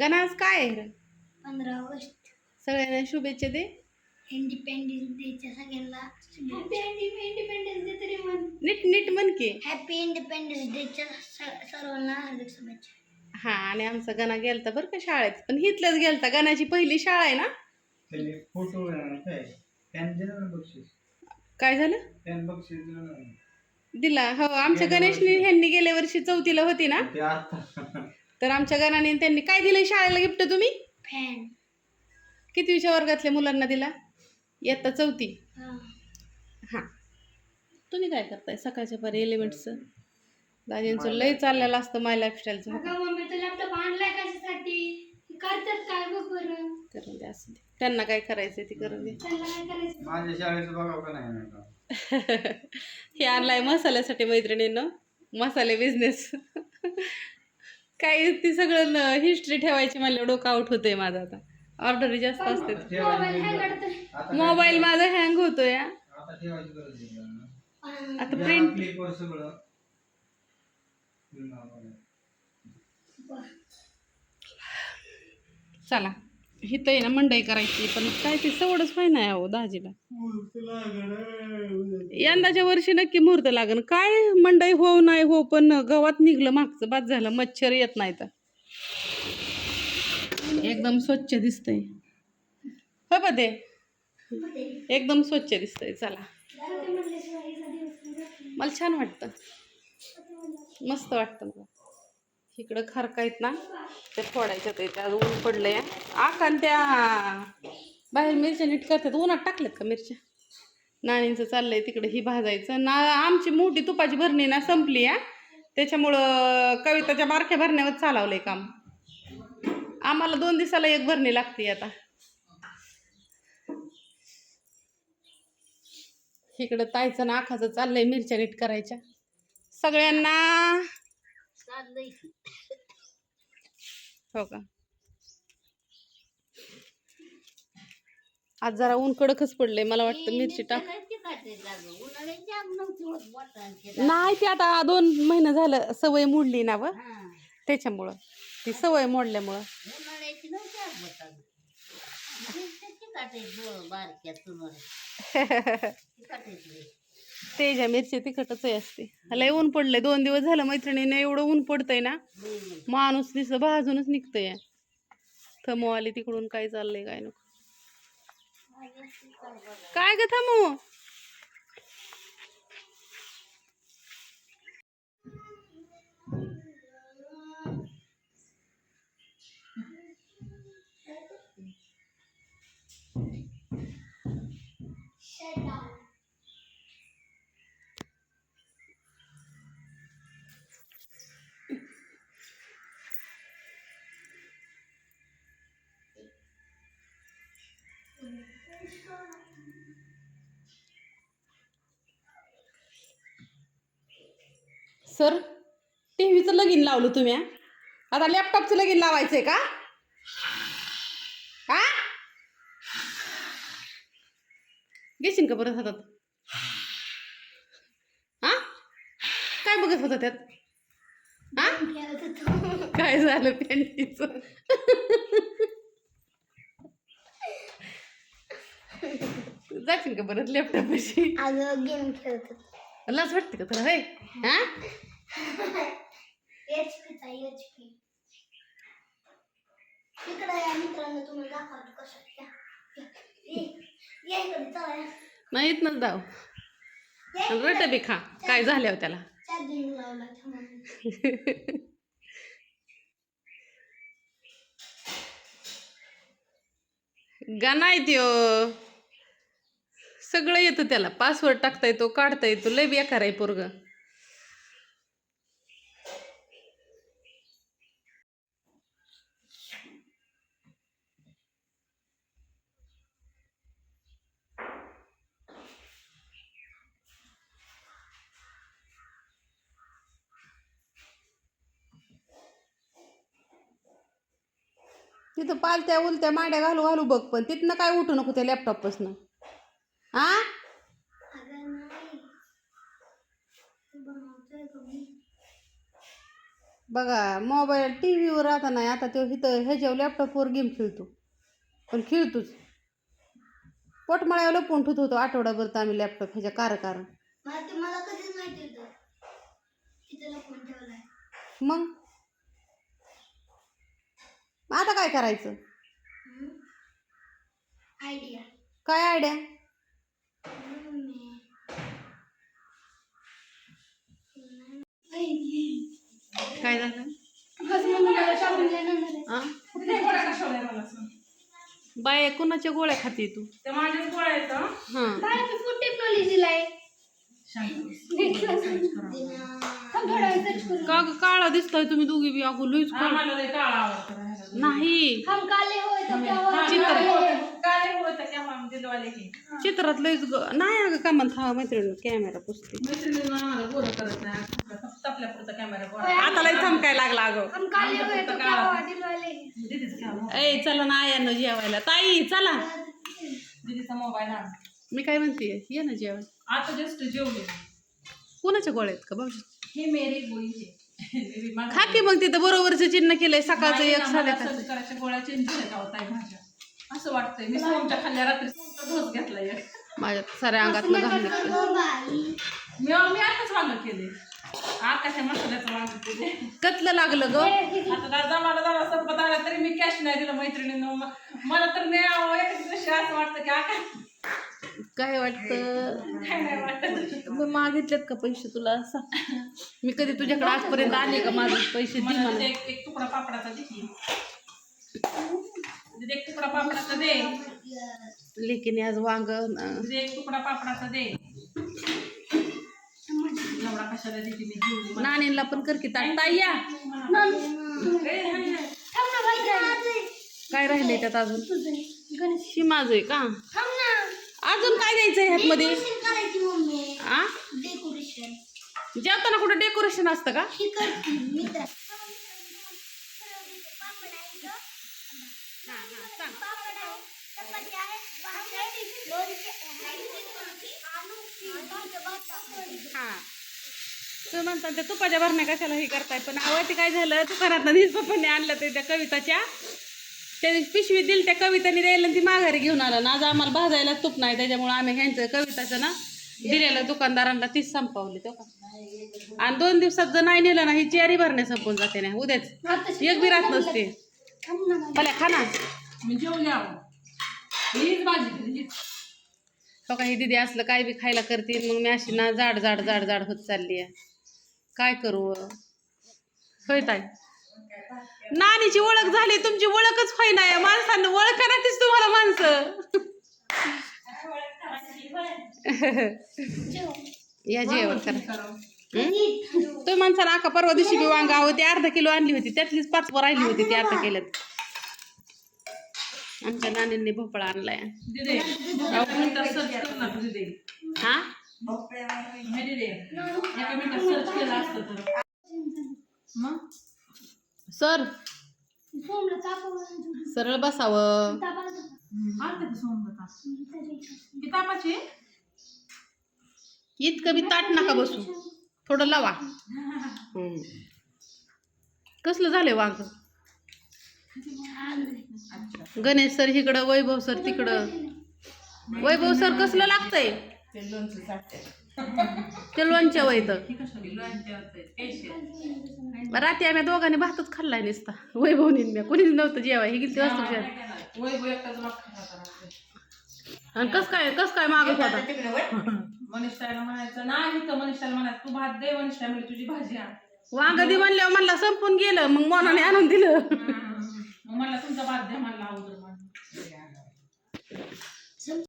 गणा आज काय आहे? रे? पंधरा ऑगस्ट. सगळ्यांना शुभेच्छा दे. इंडिपेंडन्स डेच्या सगळ्यांना इंडिपेंडन्स डे तरी म्हण नीट नीट म्हण की. हॅपी इंडिपेंडन्स डेच्या सर्वांना हार्दिक शुभेच्छा. हा आणि आमचा गणा गेलता बरं का शाळेत. पण हिथलंच गेलता. गणाची पहिली शाळा आहे ना? फोटो काय? पॅन दिलं ना बक्षीस. काय झालं? पॅन बक्षीस दिलं ना. दिला. हो आमच्या गणेशनी ह्यांनी गेल्या वर्षी चौथीला होती ना? ते आता. तर आमच्या गणाने त्यांनी काय दिलं शाळेला गिफ्ट तुम्ही? फॅन कितवीच्या वर्गातल्या मुलांना दिला? इयत्ता चौथी. हां. तुम्ही काय करताय सकाळच्या पारी एलिमेंटचं दाजींचं लय चाललेलं असतं माय लाईफस्टाईलचं करून द्या असं. दे. त्यांना काय करायचं ते करून दे त्यांना काय करायचं माझ्या शाळेचं बघावं का नाही नाही का हे आणलाय मसाल्यासाठी मैत्रिणीनं. मसाले बिझनेस काय ती सगळं हिस्ट्री ठेवायची मला डोकं आउट होतंय माझं आता. ऑर्डर जास्त असते. मोबाईल माझा हँग होतोय. आता प्रिंट चला. हिथं आहे ना मंडई करायची पण काय ती सवडच पाहि नाही अहो दाजीला. यंदाच्या वर्षी नक्की मुहूर्त लागन. काय मंडई हो नाही हो पण गवात निघलं मागचं बाद झालं मच्छर येत नाही तर एकदम स्वच्छ दिसतंय. हो बा ते एकदम स्वच्छ दिसतंय चला. मला छान वाटतं. मस्त वाटतं मला. इकडं खारका आहेत ना ते फोडायच्या ते त्यात ऊन पडलंय. आकान त्या बाहेर मिरच्या नीट करतात. उन्हात टाकल्यात का मिरच्या? नाणींचं चाललंय तिकडे ही भाजायचं. ना आमची मोठी तुपाची भरणी ना संपली आहे त्याच्यामुळं कविताच्या बारक्या भरण्यावर चालवलंय काम. आम्हाला दोन दिवसाला एक भरणी लागते आता. इकडं तायचं ना आखाचं चाललंय मिरच्या नीट करायच्या. सगळ्यांना हो का? आज जरा ऊन कडकच पडलंय मला वाटतं मिरची टाक. नाही ते आता दोन महिने झालं सवय मोडली ना व. त्याच्यामुळं ती सवय मोडल्यामुळं. तेजा मिरची तिखटच आहे असते. लय ऊन पडलंय दोन दिवस झालं मैत्रिणीने एवढं ऊन पडतंय ना माणूस दिसतं भाजूनच निघतंय. थमो आली तिकडून काय चाललंय काय नको. काय ग थमू? सर टी व्हीचं लगीन लावलं तुम्ही आता लॅपटॉपचं लगीन लावायचंय का? आ घेशील का परत हातात? हा? काय बघत होता त्यात? हा? काय झालं पॅन्टीचं जाशील का परत लॅपटॉपशी गेम खेळत लाज वाटते का तुला होय? हा. नाही इथनच आणि रट बी खा. काय झाल्यावर त्याला? चार्जिंग लावला थांबा. गाणं आहे त्यो सगळं येतं त्याला. पासवर्ड टाकता येतो काढता येतो. लय बेकार आहे पोरग. तिथं पालत्या उलत्या माड्या घालू घालू बघ पण तिथनं काय उठू नको त्या लॅपटॉपपासनं हा अगं नाही बनवतोय का मी बघा मोबाईल टी व्हीवर राहता नाही. आता तो इथं ह्याच्यावर लॅपटॉपवर गेम खेळतो. पण खेळतोच. पोटमाळ्यावर लपून ठेवत होतो आठवडाभर तर आम्ही लॅपटॉप ह्याच्या कार कार. मला ते मला कधीच माहिती होतं. तिथे लपून ठेवलाय. मग? मग आता काय करायचं? आयडिया काय आयडिया काय झालं? बाय कोणाच्या गोळ्या खाते तू ते माझ्याच गोळ्या आहेत फूड टेक्नॉलॉजीला आहे शांत बस. का ग काळा दिसतोय तुम्ही दोघी बी अगो लईच. नाही हम काले होय तो क्या हा, चित्र. होतं- दिलवाले की. चित्रात लईच ग नाही अगं का म्हणत हा मैत्रिणी कॅमेरा पुसते. मैत्रिणीनं आम्हाला गोरं करत नाही. फक्त आपल्या पुरता कॅमेरा गोळा. आता लई चमकायला लागला अगं. हम काले होय तो क्या हुआ दिलवाले? दीदीचं घ्या. ए चला ना आयानं जेवायला. ताई चला. दीदीचा मोबाईल आण. मी काय म्हणते ये ना जेवाय आता जस्ट जेवले. कोणाच्या गोळ्या आहेत का बाबा हे मेरी खा की मग तिथं बरोबरचं चिन्ह केलंय सकाळचं एक ना, साध्या संस्काराच्या गोळ्या चेंज का होता भाज्या असं वाटतंय. मी सोमच्या खाल्ल्या रात्री सोमचा डोस घेतला एक. माझ्या साऱ्या अंगातलं घालणं मी मी आताच वांग केले. आकाशा मसाल्याचं वांग केले. कतलं लागलं ग? आता जमाला जरा संपत आला तरी मी कॅश नाही दिलं मैत्रिणीनं. म- मला तर नाही आवं दिवशी असं वाटतं की आकाश काय? वाटतं? काय नाही वाटत. मी मागितलेत का पैसे तुला असं? मी कधी तुझ्याकडे आजपर्यंत आले का माझे पैसे? दे मला मला. तिथे एक एक तुकडा पापडाचा एक तुकडा पापडाचा दे. लेकीने आज वांग तिथे एक तुकडा पापडाचा दे. एवढा कशाला देते मी? जेवली मला. नाणीला पण कर की ताट. ताई या. काय राहिले त्यात अजून? गणेश. माझं आहे का? थांब ना. अजून काय द्यायचं ह्यातमध्ये? डेकोरेशन करायची मम्मी. आ? डेकोरेशन जेवताना कुठं डेकोरेशन असतं का? ही करते मी तर हा तुम्ही म्हणता त्या तुपाच्या भरण्या कशाला हे करताय? पण आवडते काय झालं? दुकानात पप्पांनी आणलं ते त्या कविताच्या. त्या पिशवी दिली त्या कविताने द्यायला आणि ती माघारी घेऊन आला. ना आज आम्हाला भाजायला तूप नाही त्याच्यामुळे आम्ही ह्यांचं कविताचं ना दिलेलं दुकानदारांना तीच संपवली तो का? आणि दोन दिवसात जर नाही नेलं ना ही चेअरी भरण्या संपून जाते ना. उद्याच. एक बी राहत नसते. भल्या खा ना. मी आहो. हीच भाजी केली हो ही दिदी असलं काय बी खायला करते मग मी अशी ना जाड जाड जाड जाड होत चालली आहे काय करू? होय ताई. नानीची ओळख झाली तुमची ओळखच होई नाही माणसांना. ओळख ना तीच तुम्हाला माणसं. या जेवण करा. तो हं? तुम्ही माणसाला आका परवा दिवशी बी वांगा होती अर्धा किलो आणली होती त्यातलीच पाच वर राहिली होती ती अर्धा केल्यात. आमच्या नानींनी भोपळा आणलाय. हा? सर. सरळ बसावं? इतकं बी ताट नका बसू. थोडं लावा. हं. कसलं झालंय वांग? गणेश सर इकडं वैभव सर तिकडं. वैभव सर कसलं लागतंय? ते लोणच्या वैत. रात्री आम्ही दोघांनी भातच खाल्लाय नुसता. वैभवनी मी. कोणीच नव्हतं जेवाय. ही गेली वाजता. वैभव. आणि कस काय कस काय मागत होता? मनीषाला म्हणायचं नाही तर मनीषाला म्हणायचं तू भात दे मनीषा म्हणजे तुझी भाजी आण. वांग दे म्हणल्यावर म्हणला संपून गेलं. मग मोनाने आणून दिलं. मग मला तुमचा बाध्य म्हणला अगोदर म्हणून